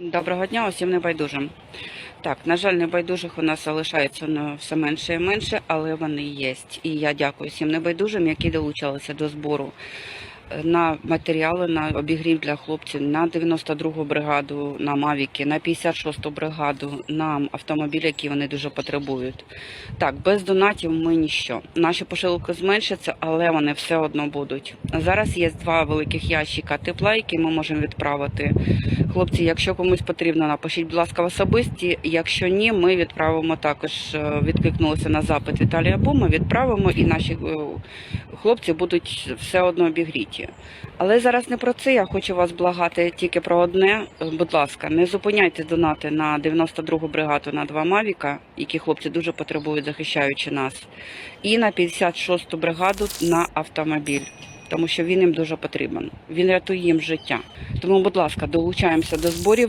Доброго дня усім небайдужим. Так, на жаль, небайдужих у нас залишається ну, все менше і менше, але вони є. І я дякую всім небайдужим, які долучалися до збору на матеріали, на обігрів для хлопців, на 92-гу бригаду, на Мавіки, на 56-ту бригаду, на автомобілі, які вони дуже потребують. Так, без донатів ми ніщо. Наші пошилки зменшаться, але вони все одно будуть. Зараз є два великих ящика тепла, які ми можемо відправити. Хлопці, якщо комусь потрібно, напишіть, будь ласка, в особисті. Якщо ні, ми відправимо також. е, Відкликнулися на запит Віталія Бума. Відправимо, і наші е, хлопці будуть все одно обігріті. Але зараз не про це. Я хочу вас благати тільки про одне. Будь ласка, не зупиняйте донати на 92-гу бригаду на два Мавіка, які хлопці дуже потребують, захищаючи нас, і на 56-ту бригаду на автомобіль. Тому що він їм дуже потрібен. Він рятує їм життя. Тому, будь ласка, долучаємося до зборів.